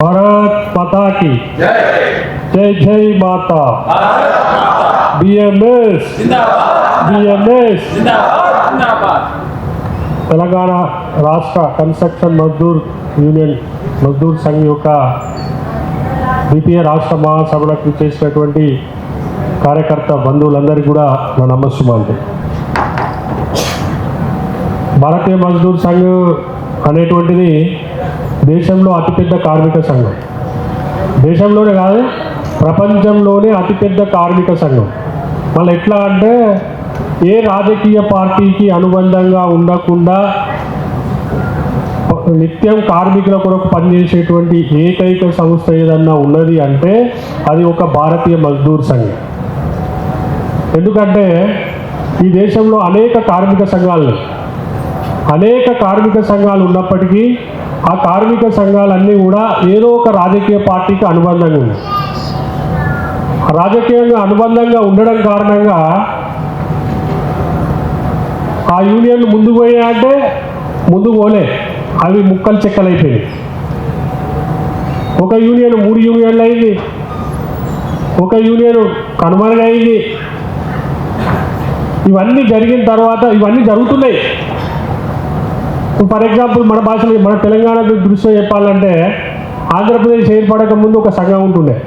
భారత్ పతాకి జై జై మాత BMS BMS Telangana రాష్ట్ర కన్స్ట్రక్షన్ మజ్దూర్ యూనియన్ మజ్దూర్ సంఘ్ యొక్క ద్వితీయ రాష్ట్ర మహాసభలకు చేసినటువంటి కార్యకర్త బంధువులందరికీ కూడా నా నమస్సుమాంటి భారతీయ మజ్దూర్ సంఘ్ అనేటువంటిది దేశంలో అతిపెద్ద కార్మిక సంఘం. దేశంలోనే కాదు ప్రపంచంలోనే అతిపెద్ద కార్మిక సంఘం. మళ్ళీ ఎట్లా అంటే ఏ రాజకీయ పార్టీకి అనుబంధంగా ఉండకుండా నిత్యం కార్మికుల కొరకు పనిచేసేటువంటి ఏకైక సంస్థ ఏదన్నా ఉన్నది అంటే అది ఒక భారతీయ మజ్దూర్ సంఘం. ఎందుకంటే ఈ దేశంలో అనేక కార్మిక సంఘాలు అనేక కార్మిక సంఘాలు ఉన్నప్పటికీ ఆ కార్మిక సంఘాలన్నీ కూడా ఏదో ఒక రాజకీయ పార్టీకి అనుబంధంగా ఉన్నాయి. రాజకీయంగా అనుబంధంగా ఉండడం కారణంగా ఆ యూనియన్ ముందు పోయాయంటే ముందు పోలే. అవి ముక్కలు చెక్కలైపోయాయి ఒక యూనియన్ మూడు యూనియన్లు అయింది. ఒక యూనియన్ కనుమరుగైంది. ఇవన్నీ జరిగిన తర్వాత ఇవన్నీ జరుగుతున్నాయి. ఫర్ ఎగ్జాంపుల్ మన భాషలో మన తెలంగాణ దృష్ట్యా చెప్పాలంటే ఆంధ్రప్రదేశ్ ఏర్పడక ముందు ఒక సంఘం ఉంటుండే.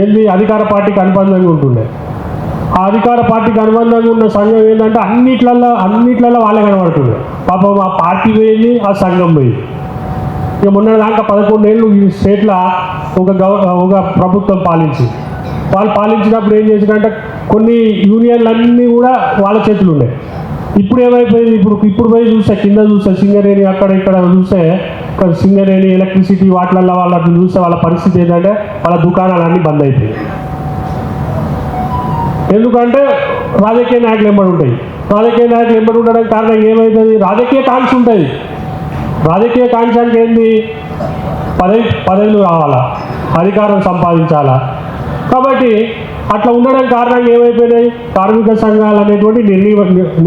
ఏంది? అధికార పార్టీకి అనుబంధంగా ఉంటుండే. ఆ అధికార పార్టీకి అనుబంధంగా ఉన్న సంఘం ఏంటంటే అన్నిట్లలో అన్నిట్లలో వాళ్ళే కనబడుతుంది పాపం ఆ పార్టీ పోయింది ఆ సంఘం పోయింది. ఇక మొన్న దాకా పదకొండేళ్ళు ఈ స్టేట్లో ఒక గవ ఒక ప్రభుత్వం పాలించి వాళ్ళు పాలించినప్పుడు ఏం చేసిందంటే కొన్ని యూనియన్లన్నీ కూడా వాళ్ళ చేతులు ఉన్నాయి ఇప్పుడు ఏమైపోయింది? ఇప్పుడు ఇప్పుడు పోయి చూస్తే కింద చూస్తే సింగరేణి అక్కడ ఇక్కడ చూస్తే ఇక్కడ సింగరేణి ఎలక్ట్రిసిటీ వాటిలల్లో వాళ్ళ చూస్తే వాళ్ళ పరిస్థితి ఏంటంటే వాళ్ళ దుకాణాలన్నీ బంద్ అవుతాయి ఎందుకంటే రాజకీయ నాయకులు ఎంబడి ఉంటాయి. రాజకీయ నాయకులు ఎంబడి ఉండడానికి కారణం ఏమవుతుంది రాజకీయ కాంక్ష ఉంటుంది రాజకీయ కాంక్ష అంటే ఏంది? పదవి పదవులు కావాలా? అధికారం సంపాదించాలా? కాబట్టి అట్లా ఉండడం కారణంగా ఏమైపోయినాయి? కార్మిక సంఘాలు అనేటువంటి నిర్వీ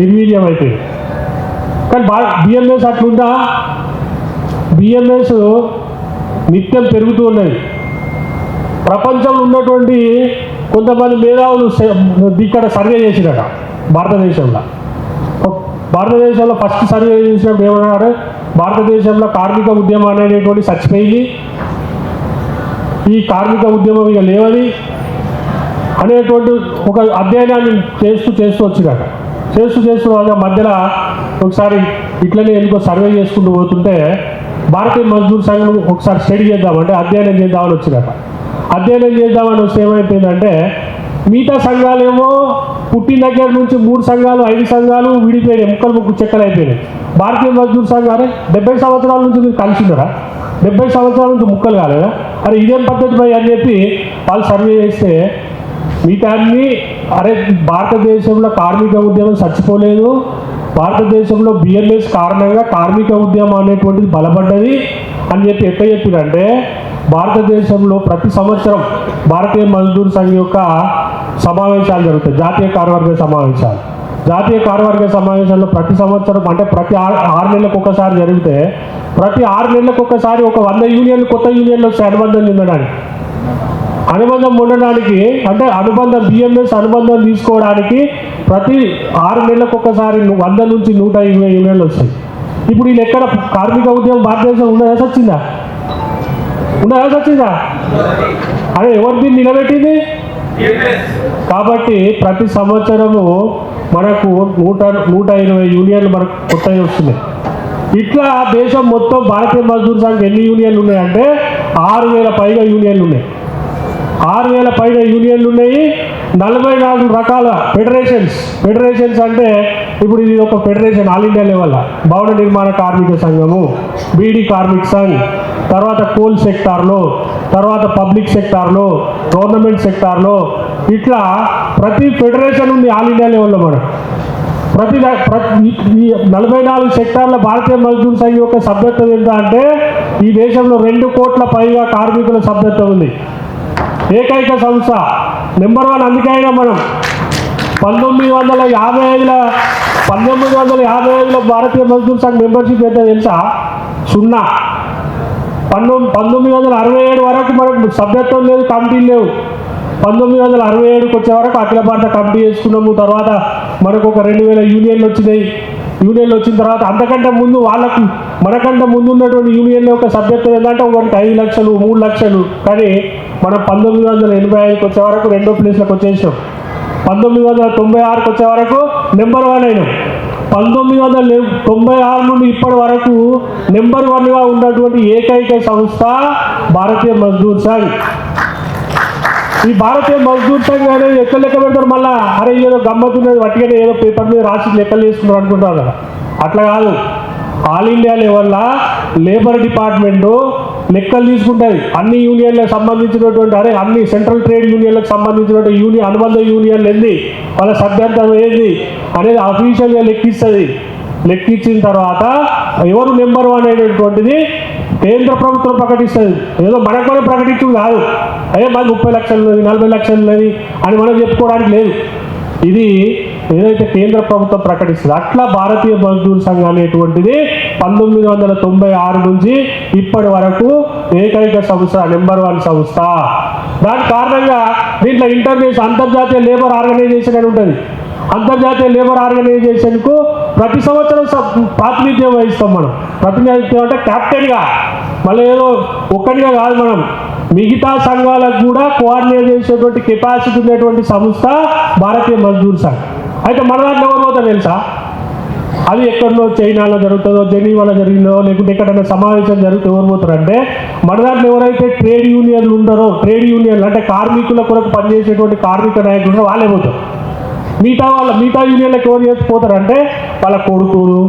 నిర్వీర్యం అయిపోయింది కానీ బా బిఎంఎస్ అట్లుందా? బిఎంఎస్ నిత్యం పెరుగుతూ ఉన్నది. ప్రపంచంలో ఉన్నటువంటి కొంతమంది మేధావులు ఇక్కడ సర్వే చేసిరట భారతదేశంలో. భారతదేశంలో ఫస్ట్ సర్వే చేసినప్పుడు ఏమన్నారు? భారతదేశంలో కార్మిక ఉద్యమం అనేటువంటి చచ్చిపోయింది. ఈ కార్మిక ఉద్యమం ఇక లేవని అనేటువంటి ఒక అధ్యయనాన్ని చేస్తూ చేస్తూ వచ్చినాక చేస్తూ చేస్తూ రాగా మధ్యలో ఒకసారి ఇట్లనే ఎందుకో సర్వే చేసుకుంటూ పోతుంటే భారతీయ మజ్దూర్ సంఘం ఒకసారి స్టడీ చేద్దామంటే అధ్యయనం చేద్దామని వచ్చినాక అధ్యయనం చేద్దామని వస్తే ఏమైపోయిందంటే మిగతా సంఘాలేమో పుట్టిన దగ్గర నుంచి మూడు సంఘాలు ఐదు సంఘాలు విడిపోయినాయి. ముక్కలు ముక్కు చెక్కలు అయిపోయినాయి. భారతీయ మజ్దూర్ సంఘాలు డెబ్బై సంవత్సరాల నుంచి మీరు కలిసి ఉన్నారా? డెబ్బై సంవత్సరాల నుంచి ముక్కలు కాలేదా? అరే ఇదేం పద్ధతి పోయి అని చెప్పి వాళ్ళు సర్వే చేస్తే మిగతా అన్ని అరే భారతదేశంలో కార్మిక ఉద్యమం చచ్చిపోలేదు. భారతదేశంలో బిఎంఎస్ కారణంగా కార్మిక ఉద్యమం అనేటువంటిది బలపడ్డది అని చెప్పి ఎట్లా చెప్పిరంటే భారతదేశంలో ప్రతి సంవత్సరం భారతీయ మజ్దూర్ సంఘ్ యొక్క సమావేశాలు జరుగుతాయి జాతీయ కార్యవర్గ సమావేశాలు. జాతీయ కార్యవర్గ సమావేశాల్లో ప్రతి సంవత్సరం అంటే ప్రతి ఆరు ఆరు నెలలకు ఒకసారి జరిగితే ప్రతి ఆరు నెలలకు ఒకసారి ఒక వంద యూనియన్లు కొత్త యూనియన్లు వస్తాయి అనుబంధం చెందడానికి. అనుబంధం ఉండడానికి అంటే అనుబంధం బిఎంఎస్ అనుబంధం తీసుకోవడానికి ప్రతి ఆరు నెలలకు ఒకసారి వంద నుంచి నూట ఇరవై యూనియన్లు వస్తాయి. ఇప్పుడు వీళ్ళు ఎక్కడ కార్మిక ఉద్యమం భారతదేశం ఉన్నదా సచ్చిందా ఉన్నదా సచ్చిందా అదే ఎవరు దీన్ని నిలబెట్టింది? కాబట్టి ప్రతి సంవత్సరము మనకు నూట నూట ఇరవై యూనియన్లు మనకు కొత్తవి వస్తున్నాయి. ఇట్లా దేశం మొత్తం భారతీయ మజ్దూర్ సంఘ్ ఎన్ని యూనియన్లు ఉన్నాయంటే ఆరు వేల పైగా యూనియన్లు ఉన్నాయి. ఆరు వేల పైగా యూనియన్లు ఉన్నాయి. నలభై నాలుగు రకాల ఫెడరేషన్స్. ఫెడరేషన్స్ అంటే ఇప్పుడు ఇది ఒక ఫెడరేషన్ ఆల్ ఇండియా లెవెల్. భవన నిర్మాణ కార్మిక సంఘము బీడీ కార్మిక సంఘ్ తర్వాత కోల్ సెక్టార్లో తర్వాత పబ్లిక్ సెక్టార్లో గవర్నమెంట్ సెక్టార్లో ఇట్లా ప్రతి ఫెడరేషన్ ఉంది ఆల్ ఇండియా లెవెల్లో మనకు ప్రతి ప్రతి నలభై నాలుగు సెక్టార్ల భారతీయ మజ్దూర్ సంఘం యొక్క సభ్యత్వం ఎంత అంటే ఈ దేశంలో రెండు కోట్ల పైగా కార్మికుల సభ్యత్వం ఉంది. ఏకైక సంస్థ నెంబర్ వన్ అందుకైనా మనం. పంతొమ్మిది వందల యాభై ఐదుల పంతొమ్మిది వందల యాభై ఐదులో భారతీయ మజ్దూర్ సంఘ్ మెంబర్షిప్ ఎంత తెలుసా? సున్నా. పంతొమ్మిది పంతొమ్మిది వందల అరవై ఏడు వరకు మనకు సభ్యత్వం లేదు కమిటీలు లేవు. పంతొమ్మిది వందల అరవై ఏడుకి వచ్చే వరకు అఖిల భారత కమిటీ చేసుకున్నాము తర్వాత మనకు ఒక రెండు వేల యూనియన్లు వచ్చినాయి. యూనియన్లు వచ్చిన తర్వాత అంతకంటే ముందు వాళ్ళకు మనకంటే ముందు ఉన్నటువంటి యూనియన్ల యొక్క సభ్యత్వం ఏంటంటే ఒకరికి ఐదు లక్షలు మూడు లక్షలు. కానీ మనం పంతొమ్మిది వందల ఎనభై ఐదుకి వచ్చే వరకు రెండో ప్లేస్లకు వచ్చేసాం పంతొమ్మిది వందల తొంభై ఆరుకి వచ్చే వరకు నెంబర్ వన్ అయినాం. పంతొమ్మిది వందల తొంభై ఆరు నుండి ఇప్పటి వరకు నెంబర్ వన్గా ఉన్నటువంటి ఏకైక సంస్థ భారతీయ మజ్దూర్ సంఘ్ ఈ భారతీయ మజ్దూర్ సంఘ్ అనేది ఎక్కడ లెక్క పెడతారు మళ్ళా? అరే ఏదో గమ్మతున్నది వట్టిగానే ఏదో పేపర్ మీద రాసి లెక్కలు చేసుకున్నారు అనుకుంటారు కదా. అట్లా కాదు. ఆల్ ఇండియా లెవెల్లో లేబర్ డిపార్ట్మెంట్ లెక్కలు తీసుకుంటుంది. అన్ని యూనియన్లకు సంబంధించినటువంటి అరే అన్ని సెంట్రల్ ట్రేడ్ యూనియన్లకు సంబంధించినటువంటి యూనియన్ అనుబంధ యూనియన్లు ఏంది? వాళ్ళ సభ్యంతరం ఏంది? అనేది అఫీషియల్గా లెక్కిస్తుంది. లెక్కించిన తర్వాత ఎవరు నెంబర్ వన్ అనేటటువంటిది కేంద్ర ప్రభుత్వం ప్రకటిస్తుంది. ఏదో మనకు మనం ప్రకటించడం కాదు. అదే మాది ముప్పై లక్షలు నలభై లక్షలు అని మనం చెప్పుకోవడానికి లేదు. ఇది ఏదైతే కేంద్ర ప్రభుత్వం ప్రకటిస్తుంది అట్లా భారతీయ మజ్దూర్ సంఘం అనేటువంటిది పంతొమ్మిది వందల తొంభై ఆరు నుంచి ఇప్పటి వరకు ఏకైక సంస్థ నెంబర్ వన్ సంస్థ. దాని కారణంగా దీంట్లో ఇంటర్నేషనల్ అంతర్జాతీయ లేబర్ ఆర్గనైజేషన్ అని ఉంటుంది. అంతర్జాతీయ లేబర్ ఆర్గనైజేషన్కు ప్రతి సంవత్సరం ప్రాతినిధ్యం వహిస్తాం మనం. ప్రతినిధిత్వం అంటే క్యాప్టెన్గా మళ్ళీ ఏదో ఒక్కడిగా కాదు మనం. మిగతా సంఘాలకు కూడా కోఆర్డినేట్ చేసేటువంటి కెపాసిటీ ఉన్నటువంటి సంస్థ భారతీయ మజ్దూర్ సంఘ్. అయితే మన దాంట్లో ఎవరు పోతా తెలుసా? అది ఎక్కడో చైనాలో జరుగుతుందో జెనీవాలో జరిగిందో లేకుంటే ఎక్కడైనా సమావేశం జరుగుతుంది ఎవరు పోతారంటే మన దాంట్లో ఎవరైతే ట్రేడ్ యూనియన్లు ఉండరో ట్రేడ్ యూనియన్లు అంటే కార్మికుల కొరకు పనిచేసేటువంటి కార్మిక నాయకులు వాళ్ళే పోతారు. మిగతా వాళ్ళ మిగతా యూనియన్లకు ఎవరు చేసిపోతారంటే వాళ్ళ కొడుకులు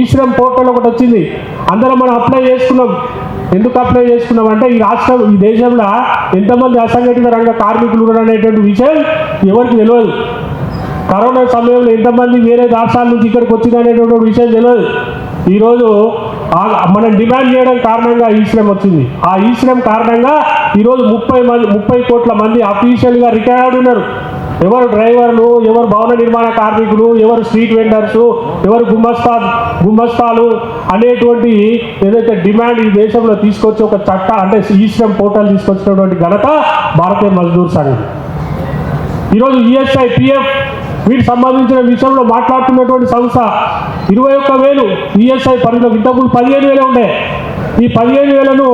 ఈశ్వరం పోర్టల్ ఒకటి వచ్చింది. అందరం మనం అప్లై చేసుకున్నాం. ఎందుకు అప్లై చేసుకున్నాం అంటే ఈ రాష్ట్రం ఈ దేశంలో ఎంతమంది అసంఘటిత రంగ కార్మికులు ఉన్నారు అనేటువంటి విషయం ఎవరికి తెలియదు. కరోనా సమయంలో ఎంతమంది వేరే రాష్ట్రాల నుంచి ఇక్కడికి వచ్చింది అనేటువంటి విషయం తెలియదు. ఈరోజు మనం డిమాండ్ చేయడం కారణంగా ఈ శ్రమ్ వచ్చింది. ఆ ఈ శ్రమ్ కారణంగా ఈరోజు ముప్పై మంది ముప్పై కోట్ల మంది అఫీషియల్గా రిటైర్డ్ ఉన్నారు. ఎవరు డ్రైవర్లు ఎవరు భవన నిర్మాణ కార్మికులు ఎవరు స్ట్రీట్ వెండర్స్ ఎవరు గుమ్మస్తా గుమ్మస్తాలు అనేటువంటి ఏదైతే డిమాండ్ ఈ దేశంలో తీసుకొచ్చి ఒక చట్ట అంటే ఈ పోర్టల్ తీసుకొచ్చినటువంటి ఘనత భారతీయ మజ్దూర్ సంఘం. ఈరోజు ఈఎస్ఐ పిఎఫ్ వీటికి సంబంధించిన విషయంలో మాట్లాడుతున్నటువంటి సంస్థ ఇరవై ఒక్క వేలు ఈఎస్ఐ పరిధిలో ఇంతకుముందు పదిహేను వేలే ఉండే. ఈ పదిహేను వేలను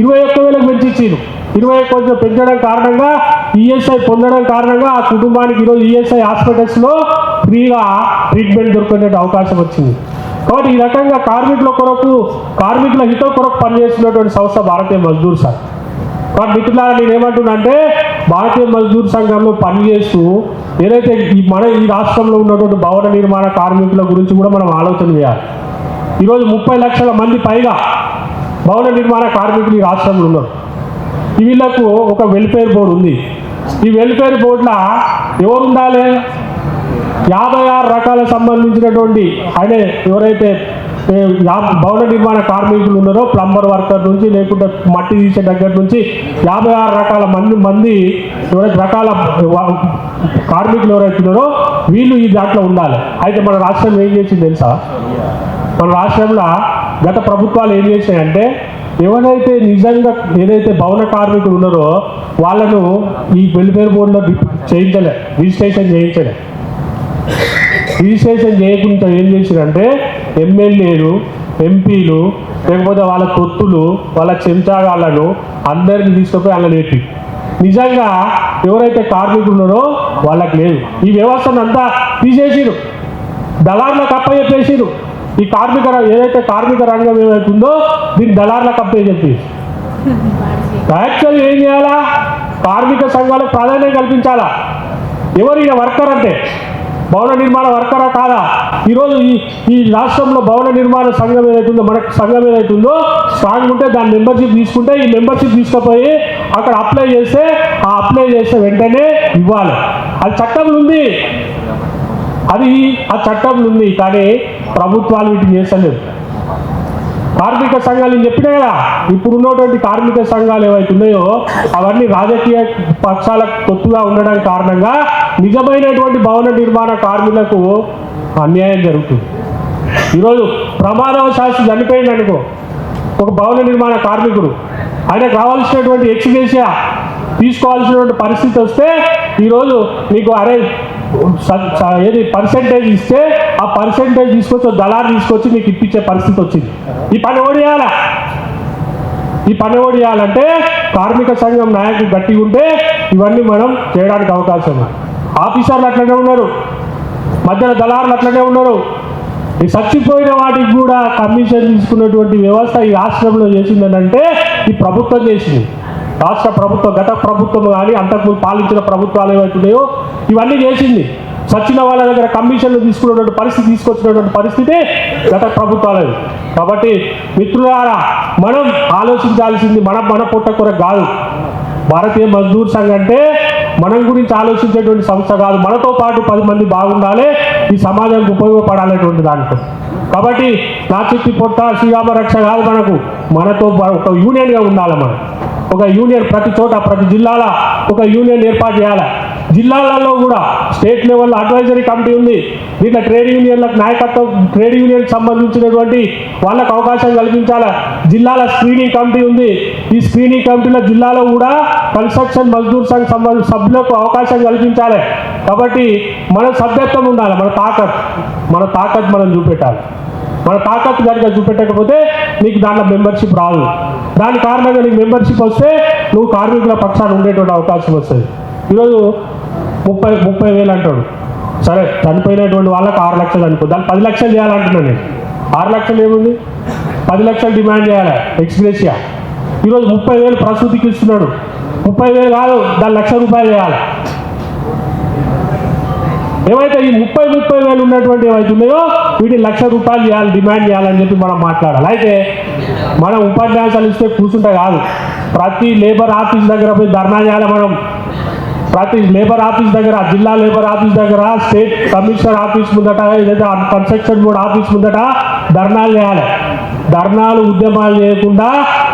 ఇరవై ఒక్క వేలకు పెంచిచ్చిండు ఇరవై ఒక్క పెంచడం కారణంగా ఈఎస్ఐ పొందడం కారణంగా ఆ కుటుంబానికి ఈరోజు ఈఎస్ఐ హాస్పిటల్స్లో ఫ్రీగా ట్రీట్మెంట్ దొరుకునే అవకాశం వచ్చింది. కాబట్టి ఈ రకంగా కార్మికుల కొరకు కార్మికుల హితం కొరకు పనిచేస్తున్నటువంటి సంస్థ భారతీయ మజ్దూర్ సంఘ్. కాబట్టి మిత్రులారా నేను ఏమంటున్నా అంటే భారతీయ మజ్దూర్ సంఘంలో పనిచేస్తూ ఏదైతే ఈ మన ఈ రాష్ట్రంలో ఉన్నటువంటి భవన నిర్మాణ కార్మికుల గురించి కూడా మనం ఆలోచన చేయాలి. ఈరోజు ముప్పై లక్షల మంది పైగా భవన నిర్మాణ కార్మికులు ఈ రాష్ట్రంలో ఉన్నారు. వీళ్ళకు ఒక వెల్ఫేర్ బోర్డు ఉంది. ఈ వెల్ఫేర్ బోర్డున ఎవరు ఉండాలి యాభై ఆరు రకాల సంబంధించినటువంటి అంటే ఎవరైతే భవన నిర్మాణ కార్మికులు ఉన్నారో ప్లంబర్ వర్కర్ నుంచి లేకుంటే మట్టి తీసే దగ్గర నుంచి యాభై ఆరు రకాల మంది మంది ఎవరైతే రకాల కార్మికులు ఎవరైతే ఉన్నారో వీళ్ళు ఈ దాంట్లో ఉండాలి. అయితే మన రాష్ట్రం ఏం చేసింది తెలుసా? మన రాష్ట్రంలో గత ప్రభుత్వాలు ఏం చేసినాయంటే ఎవరైతే నిజంగా ఏదైతే భవన కార్మికులు ఉన్నారో వాళ్ళను ఈ వెల్ఫేర్ బోర్డులో చేయించలే రిజిస్ట్రేషన్ చేయించలే. రిజిస్ట్రేషన్ చేయకుండా ఏం చేసిరంటే ఎమ్మెల్యేలు ఎంపీలు లేకపోతే వాళ్ళ తొత్తులు వాళ్ళ చెంచాగాళ్ళను అందరిని తీసుకుపోయి అలా పెట్టి. నిజంగా ఎవరైతే కార్మికులు ఉన్నారో వాళ్ళకి లేదు. ఈ వ్యవస్థను అంతా తీసేసిరు దళార్లకు అప్పచెప్పేసిరు ఈ కార్మిక ఏదైతే కార్మిక రంగం ఏమైతుందో దీన్ని దళార్లకు అప్పచెప్పి యాక్చువల్ ఏం చేయాలా? కార్మిక సంఘాలకు ప్రాధాన్యం కల్పించాలా? ఎవరు ఈయన వర్కర్ అంటే? భవన నిర్మాణ వర్కరా కాదా? ఈరోజు ఈ ఈ రాష్ట్రంలో భవన నిర్మాణ సంఘం ఏదైతుందో మన సంఘం ఏదైతుందో స్ట్రాంగ్ ఉంటే దాని మెంబర్షిప్ తీసుకుంటే ఈ మెంబర్షిప్ తీసుకుపోయి అక్కడ అప్లై చేస్తే ఆ అప్లై చేస్తే వెంటనే ఇవ్వాలి. అది చట్టంలో ఉంది. అది ఆ చట్టంలో ఉంది. కానీ ప్రభుత్వాలు వీటిని చేస్తలేదు కార్మిక సంఘాలు నేను చెప్పినా కదా ఇప్పుడు ఉన్నటువంటి కార్మిక సంఘాలు ఏవైతే ఉన్నాయో అవన్నీ రాజకీయ పక్షాలకు తొత్తుగా ఉండడం కారణంగా నిజమైనటువంటి భవన నిర్మాణ కార్మికులకు అన్యాయం జరుగుతుంది. ఈరోజు ప్రమాదవశాస్తు చనిపోయింది అనుకో ఒక భవన నిర్మాణ కార్మికుడు ఆయనకు కావాల్సినటువంటి ఎక్స్గ్రేషియా తీసుకోవాల్సినటువంటి పరిస్థితి వస్తే ఈరోజు నీకు అరే ఏది పర్సెంటేజ్ ఇస్తే ఆ పర్సెంటేజ్ తీసుకొచ్చి దళారు తీసుకొచ్చి నీకు ఇప్పించే పరిస్థితి వచ్చింది. ఈ పని ఓడియాలా ఈ పని ఓడియాలంటే కార్మిక సంఘం నాయకులు గట్టిగా ఉంటే ఇవన్నీ మనం చేయడానికి అవకాశం ఉంది. ఆఫీసర్లు అట్లనే ఉన్నారు. మధ్యలో దళారులు అట్లనే ఉన్నారు. ఈ చచ్చిపోయిన వాటికి కూడా కమిషన్ తీసుకున్నటువంటి వ్యవస్థ ఈ రాష్ట్రంలో చేసిందని అంటే ఈ ప్రభుత్వం చేసింది. రాష్ట్ర ప్రభుత్వం గత ప్రభుత్వం కానీ అంతకుముందు పాలించిన ప్రభుత్వాలు ఏవైతున్నాయో ఇవన్నీ చేసింది. సచిన వాళ్ళ దగ్గర కమిషన్లు తీసుకున్నటువంటి పరిస్థితి తీసుకొచ్చినటువంటి పరిస్థితి గత ప్రభుత్వాలది. కాబట్టి మిత్రులారా మనం ఆలోచించాల్సింది మన మన పొట్ట కాదు. భారతీయ మజ్దూర్ సంఘ్ అంటే మనం గురించి ఆలోచించేటువంటి సంస్థ కాదు. మనతో పాటు పది మంది బాగుండాలి ఈ సమాజానికి ఉపయోగపడాలనేటువంటి దాంట్లో కాబట్టి నా చిట్టి పొట్ట శ్రీరామ రక్ష కాదు మనకు. మనతో ఒక యూనియన్గా ఉండాలి మనం. ఒక యూనియన్ ప్రతి చోట ప్రతి జిల్లాల ఒక యూనియన్ ఏర్పాటు చేయాలి. జిల్లాలలో కూడా స్టేట్ లెవెల్లో అడ్వైజరీ కమిటీ ఉంది. దీంట్లో ట్రేడ్ యూనియన్లకు నాయకత్వం ట్రేడ్ యూనియన్ సంబంధించినటువంటి వాళ్ళకు అవకాశం కల్పించాలి. జిల్లాల స్క్రీనింగ్ కమిటీ ఉంది. ఈ స్క్రీనింగ్ కమిటీలో జిల్లాలో కూడా కన్స్ట్రక్షన్ మజ్దూర్ సంఘ్ సంబంధ సభ్యులకు అవకాశం కల్పించాలి. కాబట్టి మన సభ్యత్వం ఉండాలి మన తాకత్. మన తాకత్ మనం చూపెట్టాలి. మన తాకత్ కనుక చూపెట్టకపోతే నీకు దాంట్లో మెంబర్షిప్ రాదు. దాని కారణంగా నీకు మెంబర్షిప్ వస్తే నువ్వు కార్మికుల పక్షాన్ని ఉండేటువంటి అవకాశం వస్తుంది. ఈరోజు ముప్పై ముప్పై వేలు అంటాడు. సరే చనిపోయినటువంటి వాళ్ళకి ఆరు లక్షలు అనుకో దాన్ని పది లక్షలు చేయాలంటున్నాను నేను. ఆరు లక్షలు ఏముంది? పది లక్షలు డిమాండ్ చేయాలి ఎక్స్గ్రేషియా. ఈరోజు ముప్పై వేలు ప్రసూతికి ఇస్తున్నాడు. ముప్పై వేలు కాదు దాని లక్ష రూపాయలు చేయాలి. ఏవైతే ఈ ముప్పై ముప్పై వేలు ఉన్నటువంటి ఏవైతే ఉన్నాయో వీటిని లక్ష రూపాయలు చేయాలి డిమాండ్ చేయాలని చెప్పి మనం మాట్లాడాలి. అయితే మనం ఉపన్యాసాలు ఇస్తే కూర్చుంటే కాదు. ప్రతి లేబర్ ఆఫీస్ దగ్గర పోయి ధర్నా చేయాలి మనం. ప్రతి లేబర్ ఆఫీస్ దగ్గర జిల్లా లేబర్ ఆఫీస్ దగ్గర స్టేట్ కమిషనర్ ఆఫీస్ ముందట ఏదైతే కన్స్ట్రక్షన్ బోర్డ్ ఆఫీస్ ముందట ధర్నాలు చేయాలి. ధర్నాలు ఉద్యమాలు చేయకుండా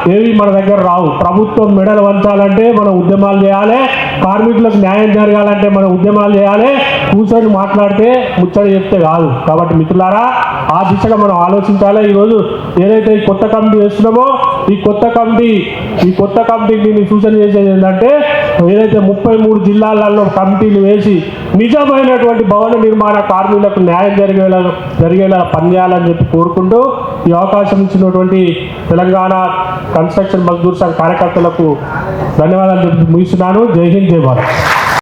ఏవి మన దగ్గర రావు. ప్రభుత్వం మెడలు వంచాలంటే మనం ఉద్యమాలు చేయాలి. కార్మికులకు న్యాయం జరగాలంటే మనం ఉద్యమాలు చేయాలి. కూర్చొని మాట్లాడితే ముచ్చడి చెప్తే కాదు. కాబట్టి మిత్రులారా ఆ దిశగా మనం ఆలోచించాలి. ఈరోజు ఏదైతే ఈ కొత్త కమిటీ వేస్తున్నామో ఈ కొత్త కమిటీ ఈ కొత్త కమిటీకి నేను సూచన చేసేది ఏంటంటే ఏదైతే ముప్పై మూడు జిల్లాలలో కమిటీలు వేసి నిజమైనటువంటి భవన నిర్మాణ కార్మికులకు న్యాయం జరిగేలా జరిగేలా పనిచేయాలని చెప్పి కోరుకుంటూ ఈ అవకాశం ఇచ్చినటువంటి తెలంగాణ కన్స్ట్రక్షన్ మజ్దూర్ సంఘ్ కార్యకర్తలకు ధన్యవాదాలు చెప్పి ముగిస్తున్నాను. జై హింద్ జై భారత్.